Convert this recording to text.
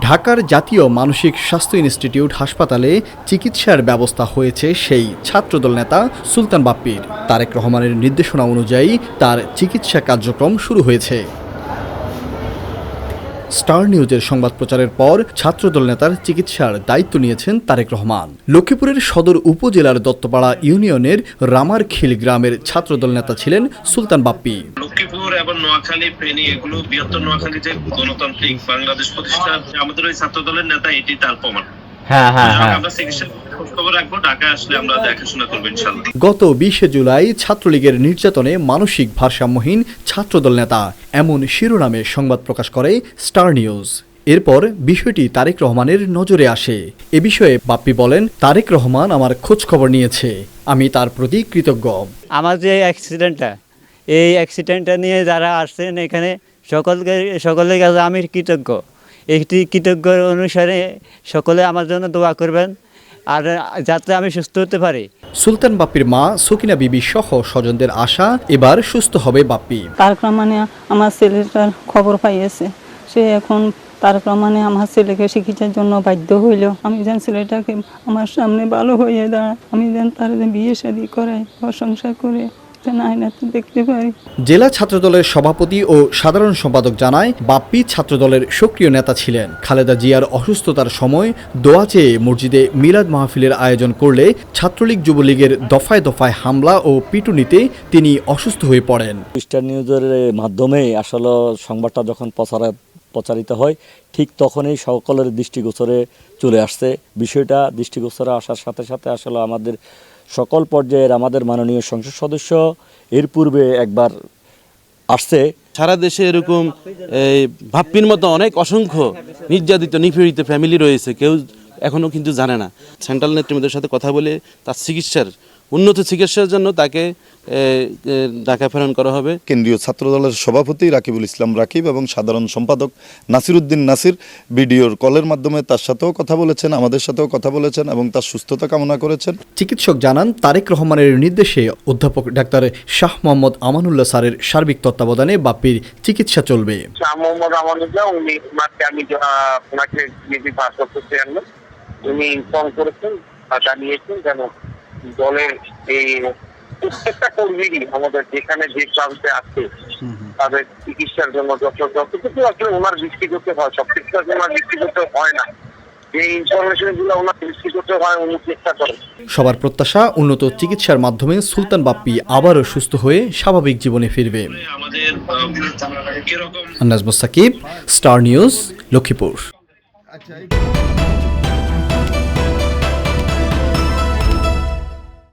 ঢাকার জাতীয় মানসিক স্বাস্থ্য ইনস্টিটিউট হাসপাতালে চিকিৎসার ব্যবস্থা হয়েছে সেই ছাত্রদল নেতা সুলতান বাপ্পির। তারেক রহমানের নির্দেশনা অনুযায়ী তার চিকিৎসা কার্যক্রম শুরু হয়েছে। স্টার নিউজের সংবাদ প্রচারের পর ছাত্রদল নেতার চিকিৎসার দায়িত্ব নিয়েছেন তারেক রহমান। লক্ষ্মীপুরের সদর উপজেলার দত্তপাড়া ইউনিয়নের রামারখিল গ্রামের ছাত্রদল নেতা ছিলেন সুলতান বাপ্পি। লক্ষ্মীপুর এবং নোয়াখালী ফেনী এগুলো বৃহত্তর নোয়াখালী যে গণতান্ত্রিক বাংলাদেশ প্রতিষ্ঠা আমাদের ওই ছাত্র দলের নেতা এটি তার প্রমাণ। হ্যাঁ হ্যাঁ হ্যাঁ। আমরা চিকিৎসা খোঁজ খবর রাখব ঢাকা আসলে আমরা দেখাশোনা করব ইনশাল্লাহ গত বিশে জুলাই ছাত্রলীগের নির্যাতনে মানসিক ভারসাম্যহীন ছাত্রদল নেতা এমন শিরোনামে সংবাদ প্রকাশ করে স্টার নিউজ। এরপর বিষয়টি তারেক রহমানের নজরে আসে। এ বিষয়ে বাপ্পি বলেন তারেক রহমান আমার খোঁজ খবর নিয়েছে। আমি তার প্রতি কৃতজ্ঞ। আমার যে অ্যাক্সিডেন্টটা এই অ্যাক্সিডেন্টটা নিয়ে যারা আসছেন এখানে সকলকে সকলের কাছে আমি কৃতজ্ঞ। একটি কৃতজ্ঞ অনুসারে সকলে আমার জন্য দোয়া করবেন আর যাতে আমি সুস্থ হতে পারি। সুলতান বাপ্পির মা সকিনা বিবি সহ স্বজনদের আশা এবার সুস্থ হবে বাপ্পি। তার রহমানে আমার ছেলেটার খবর পাইয়েছে। সে এখন তার রহমানে আমার ছেলেকে চিকিৎসার জন্য বাধ্য হইল। আমি যেন ছেলেটাকে আমার সামনে ভালো হয়ে দাঁড়ায় আমি যেন তার যেন বিয়ে শাদি করাই সংসার করে। যেন আয়নাতে দেখতে পারি। জেলা ছাত্রদলের সভাপতি ও সাধারণ সম্পাদক জানায় বাপ্পি ছাত্রদলের সক্রিয় নেতা ছিলেন। খালেদা জিয়ার অসুস্থতার সময় দোয়া চেয়ে মসজিদে মিলাদ মাহফিলের আয়োজন করলে ছাত্রলীগ যুবলীগের দফায় দফায় হামলা ও পিটুনিতে তিনি অসুস্থ হয়ে পড়েন। স্টার নিউজের মাধ্যমে আসলে সংবাদটা যখন প্রচারে প্রচারিত হয়, ঠিক তখনই সকলের দৃষ্টিগোচরে চলে আসছে। বিষয়টা দৃষ্টিগোচরে আসার সাথে সাথে আসলে আমাদের সকল পর্যায়ের আমাদের মাননীয় সংসদ সদস্য এর পূর্বে একবার আসছে। সারা দেশে এরকম, এই ভাপ্পির মতো অনেক অসংখ্য নির্যাতিত, নিপীড়িত ফ্যামিলি রয়েছে, কেউ এখনও কিন্তু জানে না। সেন্ট্রাল নেতৃবৃন্দের সাথে কথা বলে তার চিকিৎসার উন্নত চিকিৎসার জন্য তাকে ঢাকা প্রেরণ করা হবে। কেন্দ্রীয় ছাত্রদলের সভাপতি রাকিবুল ইসলাম রাকিব এবং সাধারণ সম্পাদক নাসিরুদ্দিন নাসির বিডিওর কলের মাধ্যমে তার সাথেও কথা বলেছেন আমাদের সাথেও কথা বলেছেন এবং তার সুস্থতা কামনা করেছেন। চিকিৎসক জানান তারেক রহমানের নির্দেশে অধ্যাপক ডাক্তার শাহ মোহাম্মদ আমানুল্লাহ স্যারের সার্বিক তত্ত্বাবধানে বাপ্পির চিকিৎসা চলবে। শাহ মোহাম্মদ আমানুল্লাহ উনি আমি ওনাকে নিজে চেয়ারম্যান উনি ইনফর্ম করেছেন জানিয়েছেন যেন দলের এই প্রত্যেকটা কর্মীরই আমাদের যেখানে যে প্রান্তে আছে তাদের চিকিৎসার জন্য যত যতটুকু আসলে ওনার দৃষ্টিগত হয় সব কিছু ওনার হয় না। ওনার দৃষ্টিগত হয় করেন সবার প্রত্যাশা উন্নত চিকিৎসার মাধ্যমে সুলতান বাপ্পি আবারও সুস্থ হয়ে স্বাভাবিক জীবনে ফিরবে। Mustakib star news Lakshmipur.